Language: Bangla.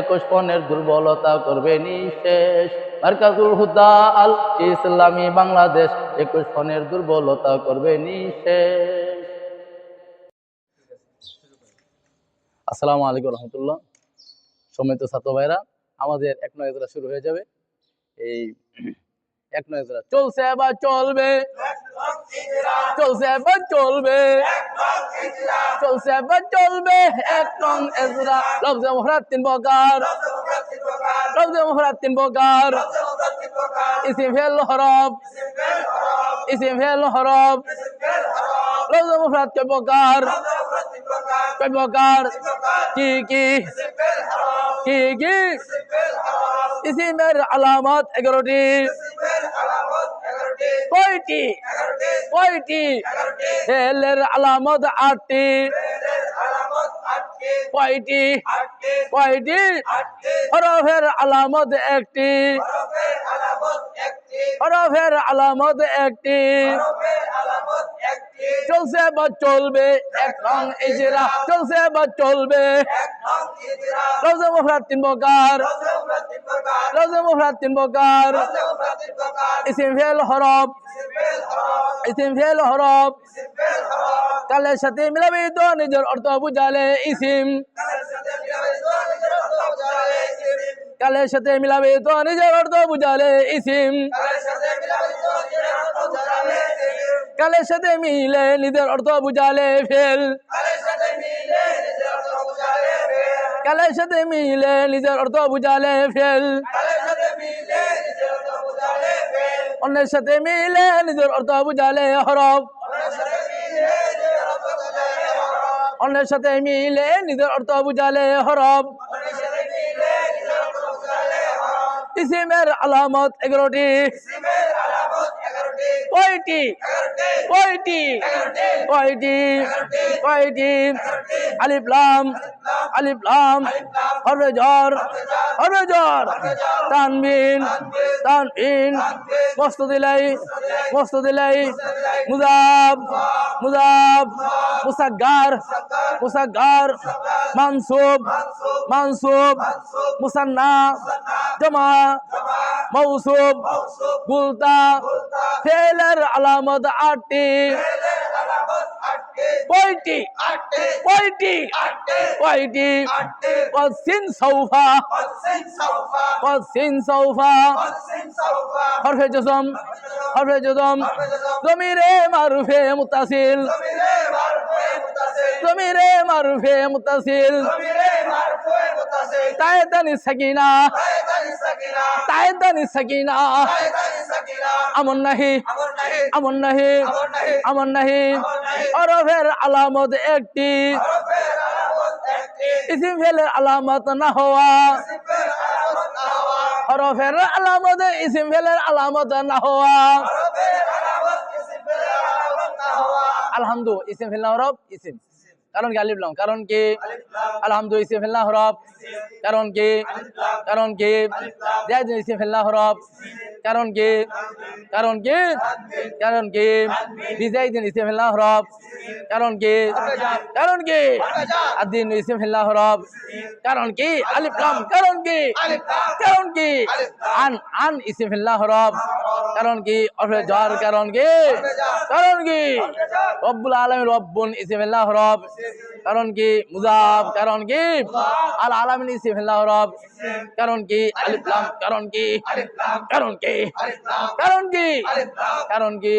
একুশ পনেরো দুর্বলতা করবে নিঃশেষ। মার্কাজুল হুদা আল ইসলামী বাংলাদেশ, একুশ পনেরো দুর্বলতা করবে নিঃশেষ। আসসালামু আলাইকুম রহমতুল্লাহ। সম্মিত ছাত্র ভাইরা আমাদের এক নয় শুরু হয়ে যাবে। এই এক নয় চলছে বা চলবে। চলছে বা চলবে। চলছে বা চলবে। এক নং এজরা। লফজে মুফরাদ তিন প্রকার। লফজে মুফরাদ তিন প্রকার। ইসিম ফেল হরফ। ইসিম ফেল হরফ। লফজে মুফরাদ কয় প্রকার। কয় কি কি? কি কি? ইসিমের আলামত এগারোটি। কয়টি? কয়টি? হেলের আলামত আটটি। কয়টি? কয়টি? হরফের আলামত একটি। হরফের আলামত একটি। চলছে বা চলবে? এক রং ইজরা। চলছে বা চলবে? মুফরাদ তিন প্রকার। রোজে মুফরাদ তিন প্রকার। ইসিম ফেল হরফ। ইসিম ফেল হরফ। কালের সাথে মিলাবি তো নিজের অর্থ বুঝালে ইসিম। কালের সাথে মিলাবি তো নিজের অর্থ বুঝালে ইসিম। কালের সাথে মিলে নিজের অর্থ বুঝালে ফেল। কালের সাথে মিলে নিজের অর্থ বুঝালে ফেল। অন্যের সাথে মিলে নিজের অর্থ বুঝালে হরফ। অন্যের সাথে মিলে নিজের অর্থ বুঝালে হরফ। ইসিমের আলামত এগারোটি। কয়টি কয়টি কয়টি কয়টি আলিফ লাম আলিফ লাম হরফে জ্বর হরফে জ্বর তানবিন তানবিন মস্ত দিলাই মস্ত দিলাই মুজাব মুজাব মুসাগ্গার মুসাগ্গার মানসুব মানসুব মুসান্না জমা মৌসুব গুলতা ফেলের আলামত আটটি। কয়টি? কয়টি? কয়টি? কসিন সৌফা কসিন সৌফা হরফে জসম হরফে জসম জমিরে মারুফে মুতাসিল। জমিরে মারুফে মুতাসিল। তায়েদানি সাকিনা। তায়েদানি সাকিনা। আমন নাহি আমন নাহি আমন নাহি অরফের আলামত একটি। ইসিম ফেলের আলামত না হওয়া। হরফের আলামত ইসিম ফেলের আলামত না হওয়া। আলহামদু ইসিম ফেল হরফ ইসিম। কারণ কি আলিফ লাম? কারণ কি? আলহামদু ইসিম ফেল হরফ কারণ কি? কারণ কি? ইসিম ফেল হরফ কারণ কি কারণ কি কারণ কি বিজাইদিন ইসিম ফেল হরফ কারণ কি কারণ কি আদিন ইসিম ফেল হরফ কারণ কি আলিফ লাম কারণ কি কারণ কি আন আন ইসিম ফেল হরফ কারণ কি অফে জ্বর কারণ কি কারণ কি রব্বুল আলম রব্বুন ইসিম হরফ কারণ কি? মুজাব কারণ কি? আল আলামিন ইসমিল্লাহ রব। কারণ কি? আলিফ লাম কারণ কি? কারণ কি? কারণ কি? কারণ কি?